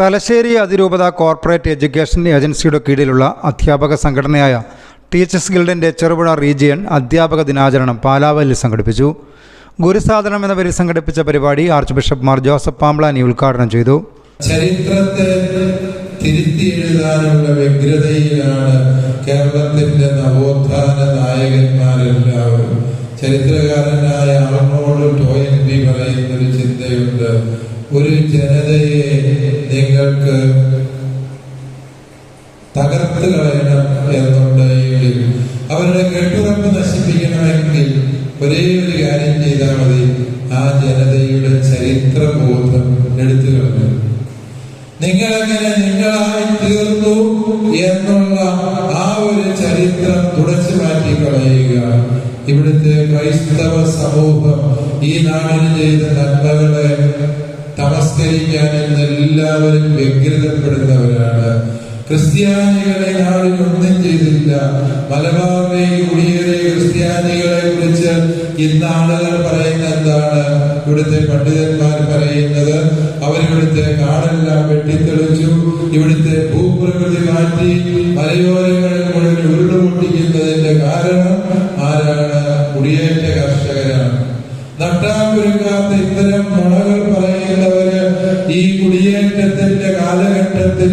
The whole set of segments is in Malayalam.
തലശ്ശേരി അതിരൂപത കോർപ്പറേറ്റ് എഡ്യൂക്കേഷൻ ഏജൻസിയുടെ കീഴിലുള്ള അധ്യാപക സംഘടനയായ ടീച്ചേഴ്സ് ഗിൽഡിന്റെ ചെറുപുഴ റീജിയൻ അധ്യാപക ദിനാചരണം പാലാവലിൽ സംഘടിപ്പിച്ചു. ഗുരുസാധനം എന്ന പേരിൽ സംഘടിപ്പിച്ച പരിപാടി archbishop Mar Joseph Pamplany ഉദ്ഘാടനം ചെയ്തു. ചരിത്രത്തെ തിരുത്തി എഴുതാനുള്ള വ്യഗ്രതയിലാണ് കേരളത്തിന്റെ നവോത്ഥാന നായകന്മാരെല്ലാവരും. ചരിത്രകാരനായ ആർണോൾഡ് ടോയൻബി പറയുന്ന ഒരു ചിന്തയുണ്ട്. ഒരു ജനതയെ നിങ്ങൾക്ക് തകർത്ത് കളയണം എന്നുണ്ടെങ്കിൽ അവരുടെ കെട്ടുറപ്പ് നശിപ്പിക്കണമെങ്കിൽ ഒരേ ഒരു കാര്യം ചെയ്താൽ മതി. ആ ജനതയുടെ ചരിത്രബോധം എടുത്തു കളഞ്ഞു. നിങ്ങളെങ്ങനെ നിങ്ങളായി തീർന്നു എന്നുള്ള ആ ഒരു ചരിത്രം തുടച്ചു മാറ്റി കളയുക. ഇവിടുത്തെ ക്രൈസ്തവ സമൂഹം ഈ നാടിന് ചെയ്ത നന്മകളെ തമസ്കരിക്കാൻ ഇന്ന് എല്ലാവരും വ്യഗ്രതപ്പെടുന്നവരാണ്. ക്രിസ്ത്യാനികളെ ആരും ഒന്നും ചെയ്തില്ല. മലബാറിലേക്ക് കുടിയേറിയ ക്രിസ്ത്യാനികളെ കുറിച്ച് ഇന്ന് ആളുകൾ പറയുന്ന എന്താണ് ഇവിടുത്തെ പണ്ഡിതന്മാർ പറയുന്നത് അവരിവിടുത്തെ കാടെല്ലാം വെട്ടിത്തെളിച്ചു ഇവിടുത്തെ ഭൂപ്രകൃതി മാറ്റി മലയോരങ്ങളിൽ മുഴുവൻ ഉരുളുപൊട്ടിക്കുന്നതിന്റെ കാരണം ആരാണ്? കുടിയേറ്റ കർഷകരാണ്. നട്ടാമ്പുരുക്കാത്ത ഇത്തരം നുണകൾ കാലഘട്ടത്തിൽ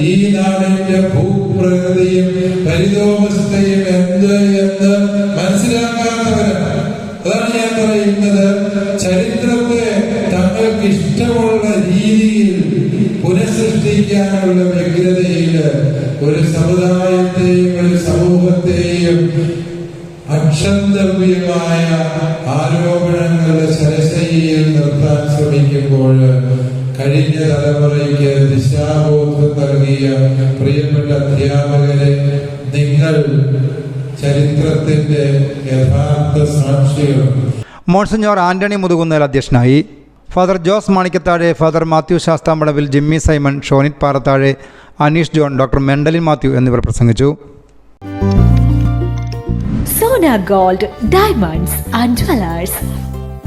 ഈ നാടിന്റെ ഭൂപ്രകൃതിയും ഹരിതോവസ്ഥയും എന്ത് എന്ന് മനസ്സിലാക്കാത്തവരാണ്. അതാണ് ഞാൻ പറയുന്നത്. ചരിത്രത്തെ തങ്ങൾക്ക് ഇഷ്ടമുള്ള രീതിയിൽ പുനഃസൃഷ്ടിക്കാനുള്ള വ്യഗ്രതയിൽ ഒരു സമുദായത്തെയും ഒരു സമൂഹത്തെയും അക്ഷന്തവ്യമായ ആരോപണങ്ങളുടെ ശരശയിൽ നിർത്താൻ ശ്രമിക്കുമ്പോൾ കഴിഞ്ഞ തലമുറയ്ക്ക് ദിശാബോധം നൽകിയ പ്രിയപ്പെട്ട അധ്യാപകരെ നിങ്ങൾ ചരിത്രത്തിന്റെ യഥാർത്ഥ സാക്ഷികൾ. മോൺസിഞ്ഞോർ ആന്റണി മുതുകുന്നേൽ അധ്യക്ഷനായി. Father Jose Manikathazhe father Mathew Sasthampalavil Jimmy Simon Shonith Parathazhe Aneesh John doctor Mendalin Mathew എന്നിവർ പ്രസംഗിച്ചു. Sona gold diamonds and jewellers.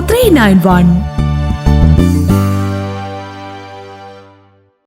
three nine one